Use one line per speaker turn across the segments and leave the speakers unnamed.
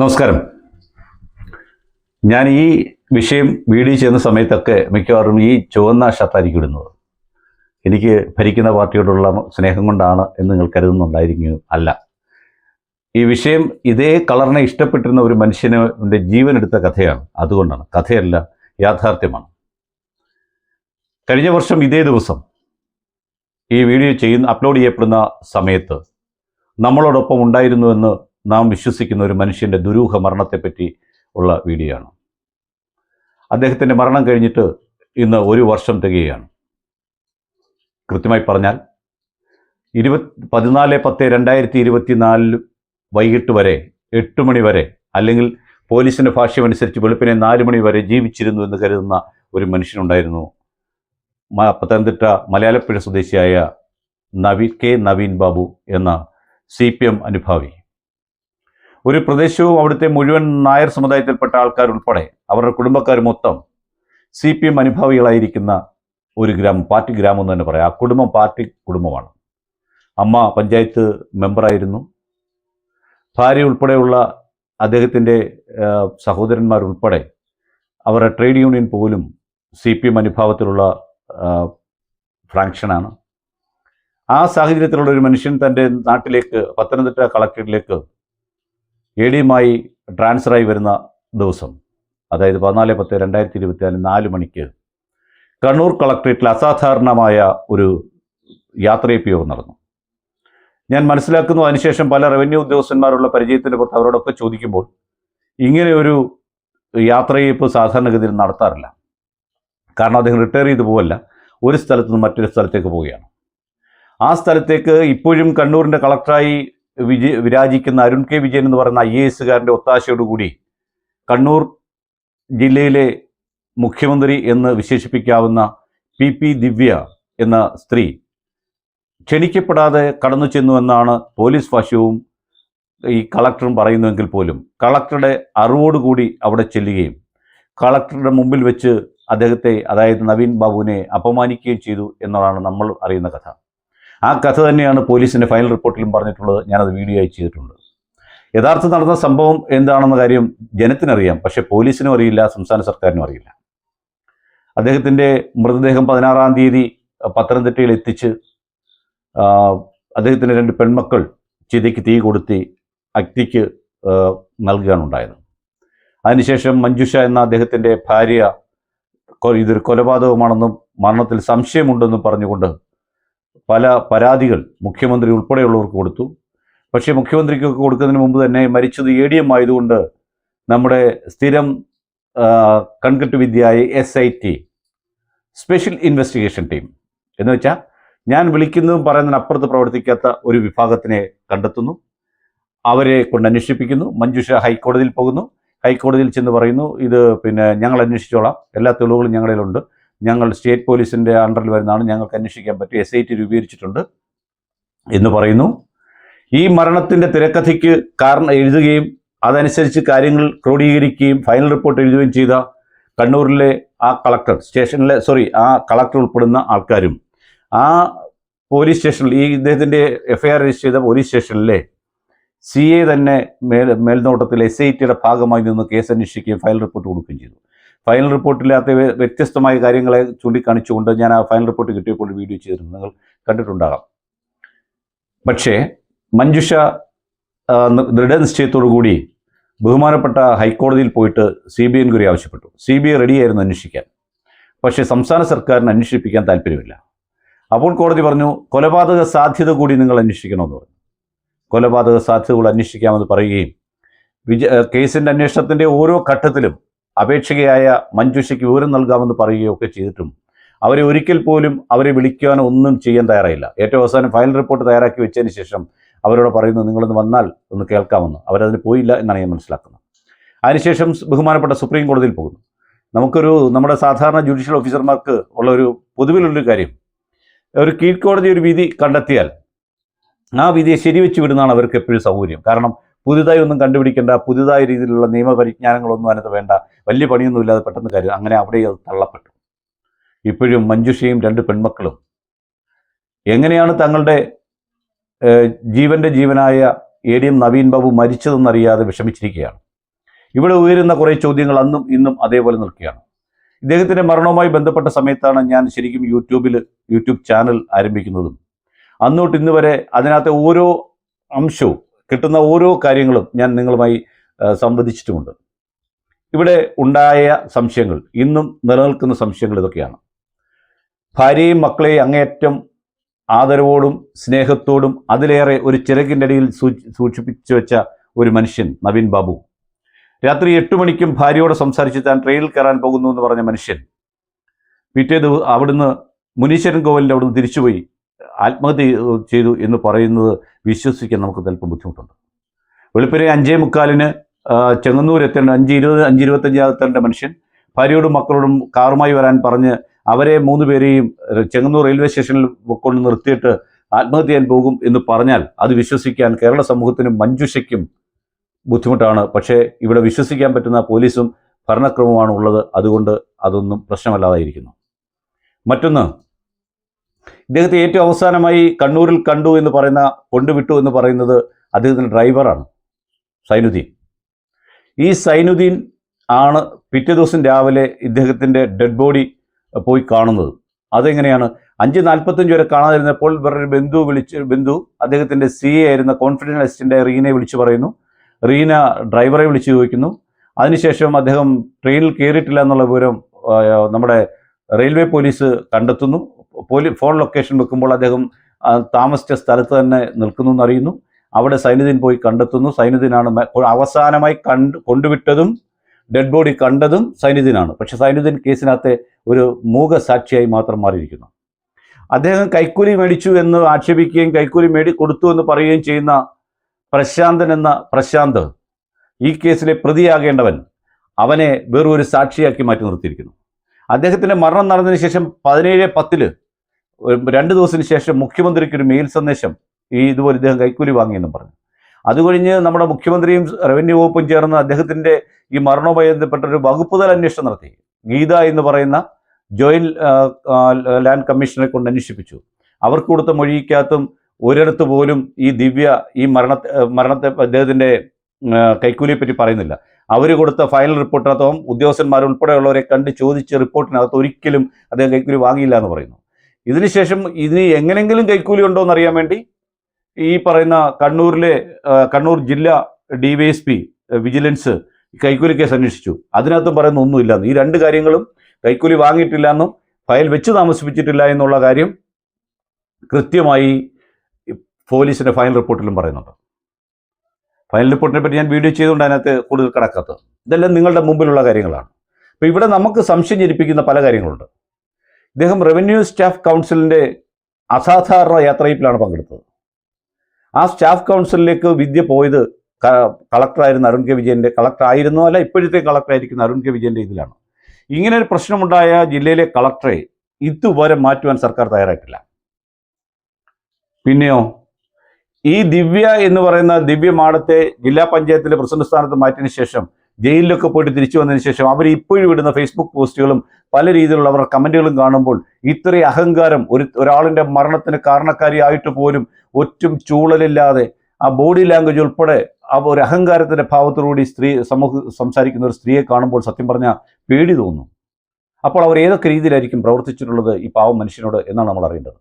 നമസ്കാരം. ഞാൻ ഈ വിഷയം വീഡിയോ ചെയ്യുന്ന സമയത്തൊക്കെ മിക്കവാറും ഈ ചുവന്ന ഷർട്ടായിരിക്കും ഇടുന്നത്. എനിക്ക് ഭരിക്കുന്ന പാർട്ടിയോടുള്ള സ്നേഹം കൊണ്ടാണ് എന്ന് നിങ്ങൾ കരുതുന്നുണ്ടായിരിക്കും അല്ല. ഈ വിഷയം ഇതേ കളറിനെ ഇഷ്ടപ്പെട്ടിരുന്ന ഒരു മനുഷ്യനെ ജീവൻ എടുത്ത കഥയാണ്. അതുകൊണ്ടാണ്. കഥയല്ല യാഥാർത്ഥ്യമാണ്. കഴിഞ്ഞ വർഷം ഇതേ ദിവസം ഈ വീഡിയോ ചെയ്യുന്ന അപ്ലോഡ് ചെയ്യപ്പെടുന്ന സമയത്ത് നമ്മളോടൊപ്പം ഉണ്ടായിരുന്നുവെന്ന് നാം വിശ്വസിക്കുന്ന ഒരു മനുഷ്യന്റെ ദുരൂഹ മരണത്തെപ്പറ്റി ഉള്ള വീഡിയോ ആണ് അദ്ദേഹത്തിന്റെ മരണം കഴിഞ്ഞിട്ട് ഇന്ന് ഒരു വർഷം തികയുകയാണ്. കൃത്യമായി പറഞ്ഞാൽ ഇരുപത് പതിനാല് പത്ത് രണ്ടായിരത്തി ഇരുപത്തിനാലിൽ വൈകിട്ട് വരെ എട്ട് മണി വരെ അല്ലെങ്കിൽ പോലീസിന്റെ ഭാഷ്യമനുസരിച്ച് വെളുപ്പിനെ നാല് മണി വരെ ജീവിച്ചിരുന്നു എന്ന് കരുതുന്ന ഒരു മനുഷ്യനുണ്ടായിരുന്നു പത്തനംതിട്ട മലയാളപ്പുഴ സ്വദേശിയായ നവീൻ കെ നവീൻ ബാബു എന്ന സി പി എം അനുഭാവി. ഒരു പ്രദേശവും അവിടുത്തെ മുഴുവൻ നായർ സമുദായത്തിൽപ്പെട്ട ആൾക്കാർ ഉൾപ്പെടെ അവരുടെ കുടുംബക്കാർ മൊത്തം സി പി എം അനുഭാവികളായിരിക്കുന്ന ഒരു ഗ്രാമം പാർട്ടി ഗ്രാമം എന്ന് തന്നെ പറയാം. ആ കുടുംബം പാർട്ടി കുടുംബമാണ്. അമ്മ പഞ്ചായത്ത് മെമ്പറായിരുന്നു. ഭാര്യ ഉൾപ്പെടെയുള്ള അദ്ദേഹത്തിന്റെ സഹോദരന്മാരുൾപ്പെടെ അവരുടെ ട്രേഡ് യൂണിയൻ പോലും സി പി എം അനുഭാവത്തിലുള്ള ഫ്രാക്ഷനാണ് ആ സാഹചര്യത്തിലുള്ള ഒരു മനുഷ്യൻ തന്റെ നാട്ടിലേക്ക് പത്തനംതിട്ട കളക്ടറേറ്റിലേക്ക് എ ഡിയുമായി ട്രാൻസ്ഫറായി വരുന്ന ദിവസം അതായത് പതിനാല് പത്ത് രണ്ടായിരത്തി ഇരുപത്തിനാല് നാല് മണിക്ക് കണ്ണൂർ കളക്ട്രേറ്റിൽ അസാധാരണമായ ഒരു യാത്രയപ്പ് നടന്നു. ഞാൻ മനസ്സിലാക്കുന്നു അതിനുശേഷം പല റവന്യൂ ഉദ്യോഗസ്ഥന്മാരുള്ള പരിചയത്തിന്റെ പുറത്ത് അവരോടൊക്കെ ചോദിക്കുമ്പോൾ ഇങ്ങനെ ഒരു യാത്രയപ്പ് സാധാരണഗതിയിൽ നടത്താറില്ല. കാരണം അദ്ദേഹം റിട്ടയർ ചെയ്തു പോവല്ല ഒരു സ്ഥലത്ത് നിന്ന് മറ്റൊരു സ്ഥലത്തേക്ക് പോവുകയാണ്. ആ സ്ഥലത്തേക്ക് ഇപ്പോഴും കണ്ണൂരിന്റെ കളക്ടറായി വിജയ വിരാജിക്കുന്ന അരുൺ കെ വിജയൻ എന്ന് പറയുന്ന ഐ എ എസുകാരന്റെ ഒത്താശയോടുകൂടി കണ്ണൂർ ജില്ലയിലെ മുഖ്യമന്ത്രി എന്ന് വിശേഷിപ്പിക്കാവുന്ന പി പി ദിവ്യ എന്ന സ്ത്രീ ക്ഷണിക്കപ്പെടാതെ കടന്നു ചെന്നു എന്നാണ് പോലീസ് ഭാഷ്യവും ഈ കളക്ടറും പറയുന്നുവെങ്കിൽ പോലും. കളക്ടറുടെ അറിവോടുകൂടി അവിടെ ചെല്ലുകയും കളക്ടറുടെ മുമ്പിൽ വെച്ച് അദ്ദേഹത്തെ അതായത് നവീൻ ബാബുവിനെ അപമാനിക്കുകയും ചെയ്തു എന്നതാണ് നമ്മൾ അറിയുന്ന കഥ. ആ കഥ തന്നെയാണ് പോലീസിന്റെ ഫൈനൽ റിപ്പോർട്ടിലും പറഞ്ഞിട്ടുള്ളത്. ഞാനത് വീഡിയോ ആയി ചെയ്തിട്ടുണ്ട്. യഥാർത്ഥം നടന്ന സംഭവം എന്താണെന്ന കാര്യം ജനത്തിനറിയാം. പക്ഷെ പോലീസിനും അറിയില്ല സംസ്ഥാന സർക്കാരിനും അറിയില്ല. അദ്ദേഹത്തിന്റെ മൃതദേഹം പതിനാറാം തീയതി പത്തനംതിട്ടയിൽ എത്തിച്ച് അദ്ദേഹത്തിന്റെ രണ്ട് പെൺമക്കൾ ചിതയ്ക്ക് തീ കൊടുത്തി അഗ്നിക്ക് നൽകുകയാണ് ഉണ്ടായത്. അതിനുശേഷം മഞ്ജുഷ എന്ന അദ്ദേഹത്തിന്റെ ഭാര്യ ഇതൊരു കൊലപാതകമാണെന്നും മരണത്തിൽ സംശയമുണ്ടെന്നും പറഞ്ഞുകൊണ്ട് പല പരാതികൾ മുഖ്യമന്ത്രി ഉൾപ്പെടെയുള്ളവർക്ക് കൊടുത്തു. പക്ഷേ മുഖ്യമന്ത്രിക്കൊക്കെ കൊടുക്കുന്നതിന് മുമ്പ് തന്നെ മരിച്ചത് എ ഡി എം ആയതുകൊണ്ട് നമ്മുടെ സ്ഥിരം കൺകെട്ട് വിദ്യയായ S I T special investigation team എന്ന് വെച്ചാൽ ഞാൻ വിളിക്കുന്നതും പറയുന്നതിന് അപ്പുറത്ത് പ്രവർത്തിക്കാത്ത ഒരു വിഭാഗത്തിനെ കണ്ടെത്തുന്നു. അവരെ കൊണ്ട് അന്വേഷിപ്പിക്കുന്നു. മഞ്ജുഷ ഹൈക്കോടതിയിൽ പോകുന്നു. ഹൈക്കോടതിയിൽ ചെന്ന് പറയുന്നു ഇത് പിന്നെ ഞങ്ങൾ അന്വേഷിച്ചോളാം. എല്ലാ തെളിവുകളും ഞങ്ങളിലുണ്ട് ഞങ്ങൾ സ്റ്റേറ്റ് പോലീസിന്റെ അണ്ടറിൽ വരുന്നതാണ്. ഞങ്ങൾക്ക് അന്വേഷിക്കാൻ പറ്റും എസ് ഐ ടി രൂപീകരിച്ചിട്ടുണ്ട് എന്ന് പറയുന്നു. ഈ മരണത്തിന്റെ തിരക്കഥയ്ക്ക് കാരണം എഴുതുകയും അതനുസരിച്ച് കാര്യങ്ങൾ ക്രോഡീകരിക്കുകയും ഫൈനൽ റിപ്പോർട്ട് എഴുതുകയും ചെയ്ത കണ്ണൂരിലെ ആ കളക്ടർ സ്റ്റേഷനിലെ സോറി ആ കളക്ടർ ഉൾപ്പെടുന്ന ആൾക്കാരും ആ പോലീസ് സ്റ്റേഷനിൽ ഈ ഇദ്ദേഹത്തിന്റെ എഫ്ഐആർ രജിസ്റ്റർ ചെയ്ത പോലീസ് സ്റ്റേഷനിലെ സി എ തന്നെ മേൽ മേൽനോട്ടത്തിൽ എസ് ഐ ടിയുടെ ഭാഗമായി നിന്ന് കേസ് അന്വേഷിക്കുകയും ഫയൽ റിപ്പോർട്ട് കൊടുക്കുകയും ചെയ്തു. ഫൈനൽ റിപ്പോർട്ടില്ലാത്ത വ്യ- വ്യത്യസ്തമായ കാര്യങ്ങളെ ചൂണ്ടിക്കാണിച്ചുകൊണ്ട് ഞാൻ ആ ഫൈനൽ റിപ്പോർട്ട് കിട്ടിയപ്പോൾ വീഡിയോ ചെയ്തിരുന്നു. നിങ്ങൾ കണ്ടിട്ടുണ്ടാകാം. പക്ഷേ മഞ്ജുഷ ദൃഢനിശ്ചയത്തോടു കൂടി ബഹുമാനപ്പെട്ട ഹൈക്കോടതിയിൽ പോയിട്ട് സി ബി എൻക്വയറി ആവശ്യപ്പെട്ടു. സി ബി ഐ റെഡിയായിരുന്നു അന്വേഷിക്കാൻ. പക്ഷേ സംസ്ഥാന സർക്കാരിന് അന്വേഷിപ്പിക്കാൻ താല്പര്യമില്ല. അപ്പോൾ കോടതി പറഞ്ഞു കൊലപാതക സാധ്യത കൂടി നിങ്ങൾ അന്വേഷിക്കണമെന്ന് പറഞ്ഞു. കൊലപാതക കൂടി അന്വേഷിക്കാമെന്ന് പറയുകയും വിജ കേസിന്റെ അന്വേഷണത്തിന്റെ ഓരോ ഘട്ടത്തിലും അപേക്ഷകയായ മഞ്ജുഷയ്ക്ക് വിവരം നൽകാമെന്ന് പറയുകയോ ഒക്കെ ചെയ്തിട്ടും അവരെ ഒരിക്കൽ പോലും അവരെ വിളിക്കാനോ ഒന്നും ചെയ്യാൻ തയ്യാറായില്ല. ഏറ്റവും അവസാനം ഫയൽ റിപ്പോർട്ട് തയ്യാറാക്കി വെച്ചതിന് ശേഷം അവരോട് പറയുന്നു നിങ്ങളൊന്ന് വന്നാൽ ഒന്ന് കേൾക്കാമെന്ന്. അവരതിന് പോയില്ല എന്നാണ് ഞാൻ മനസ്സിലാക്കുന്നത്. അതിനുശേഷം ബഹുമാനപ്പെട്ട സുപ്രീം കോടതിയിൽ പോകുന്നു. നമുക്കൊരു നമ്മുടെ സാധാരണ ജുഡീഷ്യൽ ഓഫീസർമാർക്ക് ഉള്ള ഒരു പൊതുവിലുള്ളൊരു കാര്യം. ഒരു കീഴ്ക്കോടതി ഒരു വിധി കണ്ടെത്തിയാൽ ആ വിധിയെ ശരിവെച്ച് വിടുന്നതാണ് അവർക്ക് എപ്പോഴും സൗകര്യം. കാരണം പുതുതായി ഒന്നും കണ്ടുപിടിക്കേണ്ട പുതുതായ രീതിയിലുള്ള നിയമപരിജ്ഞാനങ്ങളൊന്നും അതിനകത്ത് വേണ്ട. വലിയ പണിയൊന്നും ഇല്ലാതെ പെട്ടെന്ന് കാര്യം അങ്ങനെ അവിടെ അത് തള്ളപ്പെട്ടു. ഇപ്പോഴും മഞ്ജുഷയും രണ്ട് പെൺമക്കളും. എങ്ങനെയാണ് തങ്ങളുടെ ജീവന്റെ ജീവനായ A D M Naveen Babu മരിച്ചതെന്നറിയാതെ വിഷമിച്ചിരിക്കുകയാണ്. ഇവിടെ ഉയരുന്ന കുറേ ചോദ്യങ്ങൾ അന്നും ഇന്നും അതേപോലെ നിൽക്കുകയാണ്. ഇദ്ദേഹത്തിന്റെ മരണവുമായി ബന്ധപ്പെട്ട സമയത്താണ് ഞാൻ ശരിക്കും യൂട്യൂബിൽ യൂട്യൂബ് ചാനൽ ആരംഭിക്കുന്നതും. അന്നോട്ട് ഇന്ന് വരെ അതിനകത്തെ ഓരോ അംശവും കിട്ടുന്ന ഓരോ കാര്യങ്ങളും ഞാൻ നിങ്ങളുമായി സംവദിച്ചിട്ടുമുണ്ട്. ഇവിടെ ഉണ്ടായ സംശയങ്ങൾ ഇന്നും നിലനിൽക്കുന്ന സംശയങ്ങൾ ഇതൊക്കെയാണ്. ഭാര്യയും മക്കളെയും അങ്ങേയറ്റം ആദരവോടും സ്നേഹത്തോടും അതിലേറെ ഒരു ചിറകിന്റെ ഇടയിൽ സൂക്ഷിപ്പിച്ചു വെച്ച ഒരു മനുഷ്യൻ നവീൻ ബാബു. രാത്രി എട്ട് മണിക്കും ഭാര്യയോട് സംസാരിച്ച് താൻ ട്രെയിനിൽ കയറാൻ പോകുന്നു എന്ന് പറഞ്ഞ മനുഷ്യൻ. പിറ്റേ ദിവസം അവിടുന്ന് മുനീശ്വരൻ കോവിലിന്റെ അവിടുന്ന് തിരിച്ചുപോയി. ആത്മഹത്യ ചെയ്തു എന്ന് പറയുന്നത് വിശ്വസിക്കാൻ നമുക്ക് അല്പം ബുദ്ധിമുട്ടുണ്ട്. വെളുപ്പിനെ അഞ്ചേ മുക്കാലിന് ചെങ്ങന്നൂർ എത്തേണ്ട അഞ്ച് ഇരുപത് അഞ്ച് ഇരുപത്തഞ്ച് എത്തേണ്ട മനുഷ്യൻ ഭാര്യയോടും മക്കളോടും കാറുമായി വരാൻ പറഞ്ഞ് അവരെ മൂന്ന് പേരെയും ചെങ്ങന്നൂർ റെയിൽവേ സ്റ്റേഷനിൽ കൊണ്ട് നിർത്തിയിട്ട് ആത്മഹത്യ ചെയ്യാൻ പോകും എന്ന് പറഞ്ഞാൽ അത് വിശ്വസിക്കാൻ കേരള സമൂഹത്തിനും മഞ്ജുഷയ്ക്കും ബുദ്ധിമുട്ടാണ്. പക്ഷേ ഇവിടെ വിശ്വസിക്കാൻ പറ്റുന്ന പോലീസും ഭരണക്രമവുമാണ് ഉള്ളത്. അതുകൊണ്ട് അതൊന്നും പ്രശ്നമല്ലാതായിരിക്കുന്നു. മറ്റൊന്ന് ഇദ്ദേഹത്തെ ഏറ്റവും അവസാനമായി കണ്ണൂരിൽ കണ്ടു എന്ന് പറയുന്ന കൊണ്ടുവിട്ടു എന്ന് പറയുന്നത് അദ്ദേഹത്തിന്റെ ഡ്രൈവറാണ് സൈനുദ്ദീൻ. ഈ സൈനുദ്ദീൻ ആണ് പിറ്റേ ദിവസം രാവിലെ ഇദ്ദേഹത്തിന്റെ ഡെഡ് ബോഡി പോയി കാണുന്നത്. അതെങ്ങനെയാണ്? അഞ്ച് നാൽപ്പത്തഞ്ച് വരെ കാണാതിരുന്നപ്പോൾ വേറൊരു ബന്ധു വിളിച്ച് ബന്ധു അദ്ദേഹത്തിന്റെ സി എ ആയിരുന്ന കോൺഫിഡൻസ് അസിസ്റ്റന്റ് റീനയെ വിളിച്ചു പറയുന്നു. റീന ഡ്രൈവറെ വിളിച്ച് ചോദിക്കുന്നു. അതിനുശേഷം അദ്ദേഹം ട്രെയിനിൽ കയറിയിട്ടില്ല എന്നുള്ള വിവരം നമ്മുടെ റെയിൽവേ പോലീസ് കണ്ടെത്തുന്നു. പോലീ ഫോൺ ലൊക്കേഷൻ വെക്കുമ്പോൾ അദ്ദേഹം താമസിച്ച സ്ഥലത്ത് തന്നെ നിൽക്കുന്നു എന്നറിയുന്നു. അവിടെ സൈനുദ്ദീൻ പോയി കണ്ടെത്തുന്നു. സൈനുദ്ദീനാണ് അവസാനമായി കണ്ട് കൊണ്ടുവിട്ടതും ഡെഡ് ബോഡി കണ്ടതും സൈനുദ്ദീനാണ്. പക്ഷെ സൈനുദ്ദീൻ കേസിനകത്തെ ഒരു മൂക സാക്ഷിയായി മാത്രം മാറിയിരിക്കുന്നു. അദ്ദേഹം കൈക്കൂലി മേടിച്ചു എന്ന് ആക്ഷേപിക്കുകയും കൈക്കൂലി മേടി കൊടുത്തു എന്ന് പറയുകയും ചെയ്യുന്ന പ്രശാന്തൻ എന്ന പ്രശാന്ത് ഈ കേസിലെ പ്രതിയാകേണ്ടവൻ അവനെ വേറൊരു സാക്ഷിയാക്കി മാറ്റി നിർത്തിയിരിക്കുന്നു. അദ്ദേഹത്തിന്റെ മരണം നടന്നതിന് ശേഷം പതിനേഴ് പത്തിൽ രണ്ട് ദിവസത്തിന് ശേഷം മുഖ്യമന്ത്രിക്ക് ഒരു മെയിൽ സന്ദേശം ഈ ഇതുപോലെ ഇദ്ദേഹം കൈക്കൂലി വാങ്ങിയെന്നും പറഞ്ഞു. അത് കഴിഞ്ഞ് നമ്മുടെ മുഖ്യമന്ത്രിയും റവന്യൂ വകുപ്പും ചേർന്ന് അദ്ദേഹത്തിന്റെ ഈ മരണവുമായി ബന്ധപ്പെട്ട ഒരു വകുപ്പ് തല അന്വേഷണം നടത്തി. ഗീത എന്ന് പറയുന്ന ആ, ലാൻഡ് കമ്മീഷനെ കൊണ്ട് അന്വേഷിപ്പിച്ചു. അവർക്ക് കൊടുത്ത മൊഴിക്കകത്തും ഒരിടത്ത് പോലും ഈ ദിവ്യ ഈ മരണത്തെ മരണത്തെ അദ്ദേഹത്തിന്റെ കൈക്കൂലിയെ പറ്റി പറയുന്നില്ല. അവർ കൊടുത്ത ഫൈനൽ റിപ്പോർട്ടിനകത്തും ഉദ്യോഗസ്ഥന്മാർ ഉൾപ്പെടെയുള്ളവരെ കണ്ട് ചോദിച്ച റിപ്പോർട്ടിനകത്ത് ഒരിക്കലും അദ്ദേഹം കൈക്കൂലി വാങ്ങിയില്ല എന്ന് പറയുന്നു. ഇതിനുശേഷം ഇതിന് എങ്ങനെങ്കിലും കൈക്കൂലി ഉണ്ടോ എന്ന് അറിയാൻ വേണ്ടി ഈ പറയുന്ന കണ്ണൂരിലെ കണ്ണൂർ ജില്ലാ ഡി എസ് പി വിജിലൻസ് കൈക്കൂലി കേസ് അന്വേഷിച്ചു. അതിനകത്തും പറയുന്ന ഒന്നുമില്ലെന്ന് ഈ രണ്ട് കാര്യങ്ങളും കൈക്കൂലി വാങ്ങിയിട്ടില്ല എന്നും ഫയൽ വെച്ച് താമസിപ്പിച്ചിട്ടില്ല എന്നുള്ള കാര്യം കൃത്യമായി പോലീസിന്റെ ഫയൽ റിപ്പോർട്ടിലും പറയുന്നുണ്ട്. ഫയൽ റിപ്പോർട്ടിനെ പറ്റി ഞാൻ വീഡിയോ ചെയ്തുകൊണ്ട് അതിനകത്ത് കൂടുതൽ കടക്കാത്തത് ഇതെല്ലാം നിങ്ങളുടെ മുമ്പിലുള്ള കാര്യങ്ങളാണ്. അപ്പോൾ ഇവിടെ നമുക്ക് സംശയം ജനിപ്പിക്കുന്ന പല കാര്യങ്ങളുണ്ട്. ഇദ്ദേഹം റവന്യൂ സ്റ്റാഫ് കൗൺസിലിന്റെ അസാധാരണ യാത്രയിലാണ് പങ്കെടുത്തത്. ആ സ്റ്റാഫ് കൗൺസിലിലേക്ക് വിദ്യ പോയത് കളക്ടറായിരുന്ന അരുൺ കെ വിജയന്റെ കളക്ടർ ആയിരുന്നു അല്ല ഇപ്പോഴത്തെ കളക്ടറായിരിക്കുന്ന അരുൺ കെ വിജയന്റെ ഇതിലാണ്. ഇങ്ങനെ ഒരു പ്രശ്നമുണ്ടായ ജില്ലയിലെ കളക്ടറെ ഇതുവരെ മാറ്റുവാൻ സർക്കാർ തയ്യാറായിട്ടില്ല. പിന്നെയോ? ഈ ദിവ്യ എന്ന് പറയുന്ന ദിവ്യ മാടത്തെ ജില്ലാ പഞ്ചായത്തിലെ പ്രസിഡന്റ് സ്ഥാനത്ത് മാറ്റിയതിനു ശേഷം ജയിലിലൊക്കെ പോയിട്ട് തിരിച്ചു വന്നതിന് ശേഷം അവർ ഇപ്പോഴും ഇടുന്ന ഫേസ്ബുക്ക് പോസ്റ്റുകളും പല രീതിയിലുള്ള അവരുടെ കമന്റുകളും കാണുമ്പോൾ ഇത്രയും അഹങ്കാരം ഒരു ഒരാളിന്റെ മരണത്തിന് കാരണക്കാരിയായിട്ട് പോലും ഒറ്റും ചൂളലില്ലാതെ ആ ബോഡി ലാംഗ്വേജ് ഉൾപ്പെടെ ആ ഒരു അഹങ്കാരത്തിന്റെ ഭാവത്തോടുകൂടി സ്ത്രീ സമൂഹ സംസാരിക്കുന്ന ഒരു സ്ത്രീയെ കാണുമ്പോൾ സത്യം പറഞ്ഞാൽ പേടി തോന്നും. അപ്പോൾ അവർ ഏതൊക്കെ രീതിയിലായിരിക്കും പ്രവർത്തിച്ചിട്ടുള്ളത് ഈ പാവം മനുഷ്യനോട് എന്നാണ് നമ്മൾ അറിയേണ്ടത്.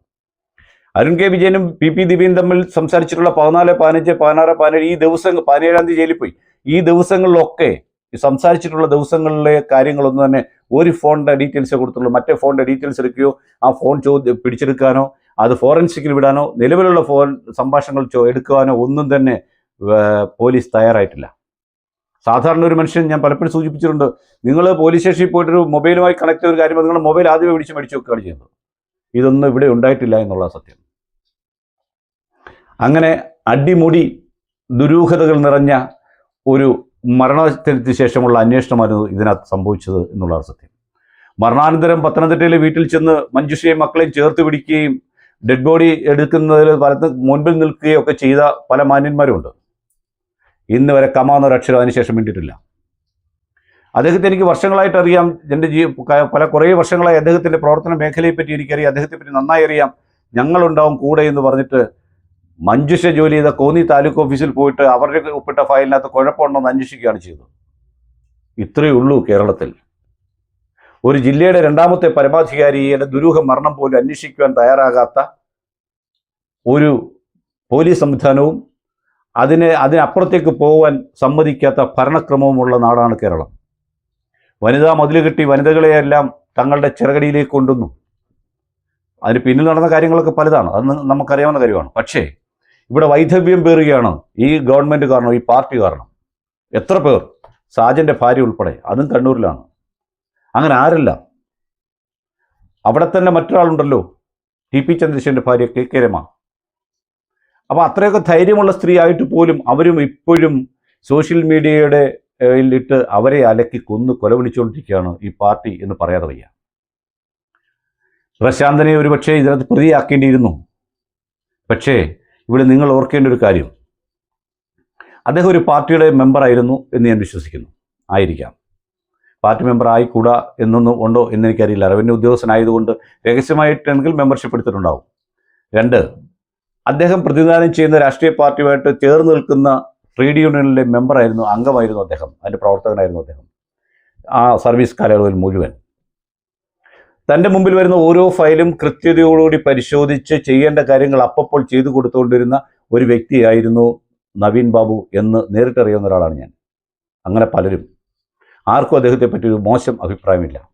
അരുൺ കെ വിജയനും പി പി ദിവ്യയും തമ്മിൽ സംസാരിച്ചിട്ടുള്ള പതിനാല് പതിനഞ്ച് പതിനാറ് പതിനേഴ് ഈ ദിവസം പതിനേഴാം തീയതി ജയിലിൽ പോയി. ഈ ദിവസങ്ങളിലൊക്കെ സംസാരിച്ചിട്ടുള്ള ദിവസങ്ങളിലെ കാര്യങ്ങളൊന്നും തന്നെ ഒരു ഫോണിന്റെ ഡീറ്റെയിൽസ് കൊടുത്തുള്ളൂ മറ്റേ ഫോണിന്റെ ഡീറ്റെയിൽസ് എടുക്കുകയോ ആ ഫോൺ ചോദ്യം പിടിച്ചെടുക്കാനോ അത് ഫോറൻസിക്കിൽ വിടാനോ നിലവിലുള്ള ഫോൺ സംഭാഷണങ്ങൾ എടുക്കുവാനോ ഒന്നും തന്നെ പോലീസ് തയ്യാറായിട്ടില്ല. സാധാരണ ഒരു മനുഷ്യൻ ഞാൻ പലപ്പോഴും സൂചിപ്പിച്ചിട്ടുണ്ട് നിങ്ങൾ പോലീസ് സ്റ്റേഷനിൽ പോയിട്ടൊരു മൊബൈലുമായി കണക്ട് ചെയ്ത ഒരു കാര്യം നിങ്ങൾ മൊബൈൽ ആദ്യമേ പിടിച്ച് മേടിച്ചു വെക്കുകയാണ് ചെയ്യുന്നത്. ഇതൊന്നും ഇവിടെ ഉണ്ടായിട്ടില്ല എന്നുള്ള സത്യം. അങ്ങനെ അടിമുടി ദുരൂഹതകൾ നിറഞ്ഞ ഒരു മരണത്തിന് ശേഷമുള്ള അന്വേഷണമായിരുന്നു ഇതിനകത്ത് സംഭവിച്ചത് എന്നുള്ളതാണ് സത്യം. മരണാനന്തരം പത്തനംതിട്ടയിലെ വീട്ടിൽ ചെന്ന് മഞ്ജുഷയും മക്കളെയും ചേർത്ത് പിടിക്കുകയും ഡെഡ് ബോഡി എടുക്കുന്നതിൽ പലത്ത് മുൻപിൽ നിൽക്കുകയും ഒക്കെ ചെയ്ത പല മാന്യന്മാരുമുണ്ട്. ഇന്ന് വരെ കമാന്നൊരു അക്ഷരം അതിനുശേഷം വേണ്ടിയിട്ടില്ല അദ്ദേഹത്തെ എനിക്ക് വർഷങ്ങളായിട്ട് അറിയാം. എന്റെ ജീ പല കുറേ വർഷങ്ങളായി അദ്ദേഹത്തിന്റെ പ്രവർത്തന മേഖലയെപ്പറ്റി എനിക്കറിയാം. അദ്ദേഹത്തെ പറ്റി നന്നായി അറിയാം. ഞങ്ങളുണ്ടാവും കൂടെ എന്ന് പറഞ്ഞിട്ട് മഞ്ജുഷ ജോലി ചെയ്ത കോന്നി താലൂക്ക് ഓഫീസിൽ പോയിട്ട് അവരുടെ ഒപ്പിട്ട ഫയലിനകത്ത് കുഴപ്പമുണ്ടെന്ന് അന്വേഷിക്കുകയാണ് ചെയ്തത്. ഇത്രയേ ഉള്ളൂ കേരളത്തിൽ. ഒരു ജില്ലയുടെ രണ്ടാമത്തെ പരമാധികാരിയുടെ ദുരൂഹ മരണം പോലും അന്വേഷിക്കുവാൻ തയ്യാറാകാത്ത ഒരു പോലീസ് സംവിധാനവും അതിനെ അതിനപ്പുറത്തേക്ക് പോകാൻ സമ്മതിക്കാത്ത ഭരണക്രമവുമുള്ള നാടാണ് കേരളം. വനിതാ മതിൽ കെട്ടി വനിതകളെയെല്ലാം തങ്ങളുടെ ചിറകടിയിലേക്ക് കൊണ്ടുവന്നു. അതിന് പിന്നിൽ നടന്ന കാര്യങ്ങളൊക്കെ പലതാണ്. അത് നമുക്കറിയാവുന്ന കാര്യമാണ്. പക്ഷേ ഇവിടെ വൈധവ്യം പേറുകയാണ്? ഈ ഗവൺമെന്റ് കാരണം? ഈ പാർട്ടി കാരണം? എത്ര പേർ? സാജന്റെ ഭാര്യ ഉൾപ്പെടെ. അതും കണ്ണൂരിലാണ്. അങ്ങനെ ആരല്ല? അവിടെ തന്നെ മറ്റൊരാളുണ്ടല്ലോ. ടി പി ചന്ദ്രശേഖരന്റെ ഭാര്യ കെ കെ രമ. അപ്പോൾ അത്രയൊക്കെ ധൈര്യമുള്ള സ്ത്രീ ആയിട്ട് പോലും അവരും ഇപ്പോഴും സോഷ്യൽ മീഡിയയുടെ ഇട്ട് അവരെ അലക്കി കൊന്ന് കൊലവിളിച്ചുകൊണ്ടിരിക്കുകയാണ് ഈ പാർട്ടി എന്ന് പറയാതെ വയ്യ. പ്രശാന്തനെ ഒരുപക്ഷെ ഇതിനകത്ത് പ്രതിയാക്കേണ്ടിയിരുന്നു. പക്ഷേ ഇവിടെ നിങ്ങൾ ഓർക്കേണ്ട ഒരു കാര്യം. അദ്ദേഹം ഒരു പാർട്ടിയുടെ മെമ്പറായിരുന്നു എന്ന് ഞാൻ വിശ്വസിക്കുന്നു. ആയിരിക്കാം. പാർട്ടി മെമ്പർ ആയിക്കൂടാ എന്നൊന്നും ഉണ്ടോ എന്ന് എനിക്കറിയില്ല. റവന്യൂ ഉദ്യോഗസ്ഥനായതുകൊണ്ട് രഹസ്യമായിട്ടെങ്കിൽ മെമ്പർഷിപ്പ് എടുത്തിട്ടുണ്ടാവും. രണ്ട് അദ്ദേഹം പ്രതിനിധാനം ചെയ്യുന്ന രാഷ്ട്രീയ പാർട്ടിയുമായിട്ട് ചേർന്ന് നിൽക്കുന്ന ട്രേഡ് യൂണിയനിലെ മെമ്പറായിരുന്നു അംഗമായിരുന്നു അദ്ദേഹം. അതിന്റെ പ്രവർത്തകനായിരുന്നു അദ്ദേഹം. ആ സർവീസ് കാലയളവിൽ മുഴുവൻ. തന്റെ മുമ്പിൽ വരുന്ന ഓരോ ഫയലും കൃത്യതയോടുകൂടി പരിശോധിച്ച് ചെയ്യേണ്ട കാര്യങ്ങൾ അപ്പപ്പോൾ ചെയ്തു കൊടുത്തുകൊണ്ടിരുന്ന ഒരു വ്യക്തിയായിരുന്നു നവീൻ ബാബു എന്ന് നേരിട്ടറിയാവുന്ന ഒരാളാണ് ഞാൻ. അങ്ങനെ പലരും. ആർക്കും അദ്ദേഹത്തെ പറ്റി ഒരു മോശം അഭിപ്രായമില്ല.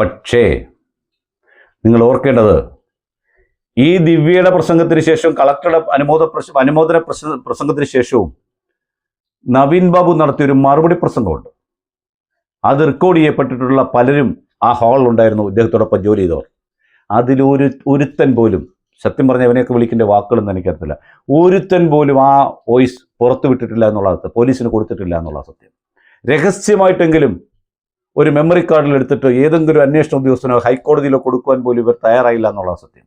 പക്ഷേ നിങ്ങൾ ഓർക്കേണ്ടത് ഈ ദിവ്യയുടെ പ്രസംഗത്തിന് ശേഷം കളക്ടറുടെ അനുമോദ അനുമോദന പ്രസ പ്രസംഗത്തിന് ശേഷവും നവീൻ ബാബു നടത്തിയൊരു മറുപടി പ്രസംഗമുണ്ട്. അത് റെക്കോർഡ് ചെയ്യപ്പെട്ടിട്ടുള്ള പലരും ആ ഹാളിലുണ്ടായിരുന്നു ഇദ്ദേഹത്തോടൊപ്പം ജോലി ചെയ്തവർ. അതിലൊരു ഒരുത്തൻ പോലും സത്യം പറഞ്ഞ അവനെയൊക്കെ വിളിക്കേണ്ട വാക്കുകളൊന്നും എനിക്കറിയത്തില്ല. ഒരുത്തൻ പോലും ആ വോയിസ് പുറത്തു വിട്ടിട്ടില്ല എന്നുള്ള പോലീസിന് കൊടുത്തിട്ടില്ല എന്നുള്ള സത്യം. രഹസ്യമായിട്ടെങ്കിലും ഒരു മെമ്മറി കാർഡിൽ എടുത്തിട്ട് ഏതെങ്കിലും അന്വേഷണ ഉദ്യോഗസ്ഥനോ ഹൈക്കോടതിയിലോ കൊടുക്കുവാൻ പോലും ഇവർ തയ്യാറായില്ല എന്നുള്ള സത്യം.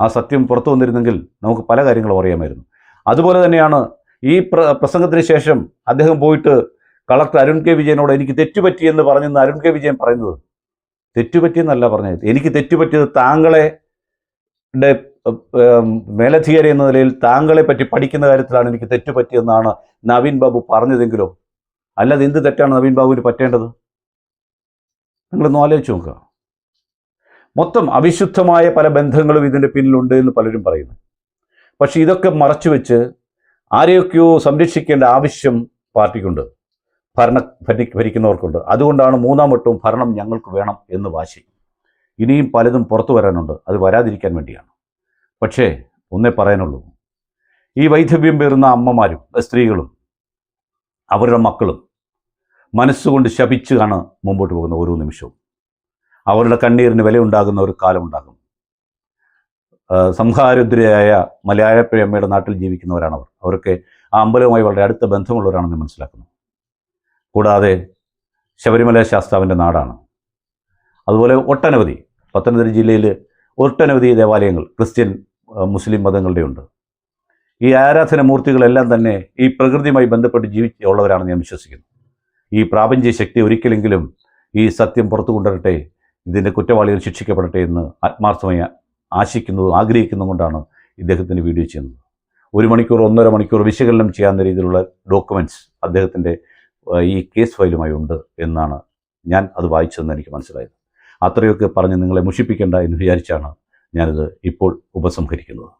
ആ സത്യം പുറത്തു വന്നിരുന്നെങ്കിൽ നമുക്ക് പല കാര്യങ്ങളും അറിയാമായിരുന്നു. അതുപോലെ തന്നെയാണ് ഈ പ്ര പ്രസംഗത്തിന് ശേഷം അദ്ദേഹം പോയിട്ട് കളക്ടർ അരുൺ കെ വിജയനോട് എനിക്ക് തെറ്റുപറ്റിയെന്ന് പറഞ്ഞെന്ന് അരുൺ കെ വിജയൻ പറയുന്നത്. തെറ്റുപറ്റിയെന്നല്ല പറഞ്ഞത്. എനിക്ക് തെറ്റുപറ്റിയത് താങ്കളെ മേലധികാരി എന്ന നിലയിൽ താങ്കളെ പറ്റി പഠിക്കുന്ന കാര്യത്തിലാണ് എനിക്ക് തെറ്റുപറ്റിയെന്നാണ് നവീൻ ബാബു പറഞ്ഞതെങ്കിലും? അല്ലാതെ എന്ത് തെറ്റാണ് നവീൻ ബാബുവിന് പറ്റേണ്ടത്? നിങ്ങളൊന്ന് ആലോചിച്ച് നോക്കുക. മൊത്തം അവിശുദ്ധമായ പല ബന്ധങ്ങളും ഇതിന്റെ പിന്നിലുണ്ട് എന്ന് പലരും പറയുന്നു. പക്ഷേ ഇതൊക്കെ മറച്ചു വെച്ച് ആരെയൊക്കെയോ സംരക്ഷിക്കേണ്ട ആവശ്യം പാർട്ടിക്കുണ്ട്. ഭരണ ഭരി ഭരിക്കുന്നവർക്കുണ്ട്. അതുകൊണ്ടാണ് മൂന്നാം വട്ടവും ഭരണം ഞങ്ങൾക്ക് വേണം എന്ന് വാശി. ഇനിയും പലതും പുറത്തു വരാനുണ്ട്. അത് വരാതിരിക്കാൻ വേണ്ടിയാണ്. പക്ഷേ ഒന്നേ പറയാനുള്ളൂ. ഈ വൈധവ്യം പേറുന്ന അമ്മമാരും സ്ത്രീകളും അവരുടെ മക്കളും മനസ്സുകൊണ്ട് ശപിച്ചാണ് മുമ്പോട്ട് പോകുന്ന ഓരോ നിമിഷവും. അവരുടെ കണ്ണീരിന് വിലയുണ്ടാകുന്ന ഒരു കാലമുണ്ടാകും. സംഹാരുദ്രയായ മലയാളപ്പഴമ്മയുടെ നാട്ടിൽ ജീവിക്കുന്നവരാണ് അവർ അവരൊക്കെ ആ അമ്പലവുമായി വളരെ അടുത്ത ബന്ധമുള്ളവരാണെന്ന് മനസ്സിലാക്കുന്നു. കൂടാതെ ശബരിമല ശാസ്താവിന്റെ നാടാണ്. അതുപോലെ ഒട്ടനവധി പത്തനംതിട്ട ജില്ലയിൽ ഒട്ടനവധി ദേവാലയങ്ങൾ ക്രിസ്ത്യൻ മുസ്ലിം മതങ്ങളുടെയുണ്ട് ഈ ആരാധന മൂർത്തികളെല്ലാം തന്നെ ഈ പ്രകൃതിയുമായി ബന്ധപ്പെട്ട് ജീവിച്ചുള്ളവരാണെന്ന് ഞാൻ വിശ്വസിക്കുന്നു. ഈ പ്രാപഞ്ചിക ശക്തി ഒരിക്കലെങ്കിലും ഈ സത്യം പുറത്തു കൊണ്ടുവരട്ടെ ഇതിന്റെ കുറ്റവാളികൾ ശിക്ഷിക്കപ്പെടട്ടെ എന്ന് ആത്മാർത്ഥമായി ആശിക്കുന്നതും ആഗ്രഹിക്കുന്നതും കൊണ്ടാണ് ഇദ്ദേഹത്തിന്റെ വീഡിയോ ചെയ്യുന്നത്. ഒരു മണിക്കൂർ ഒന്നര മണിക്കൂർ വിശകലനം ചെയ്യാവുന്ന രീതിയിലുള്ള ഡോക്യുമെന്റ്സ് അദ്ദേഹത്തിന്റെ ഈ കേസ് ഫയലുമായി ഉണ്ട് എന്നാണ് ഞാൻ അത് വായിച്ചതെന്ന് എനിക്ക് മനസ്സിലായത്. അത്രയൊക്കെ പറഞ്ഞ് നിങ്ങളെ മുഷിപ്പിക്കേണ്ട എന്ന് വിചാരിച്ചാണ് ഞാനിത് ഇപ്പോൾ ഉപസംഹരിക്കുന്നത്.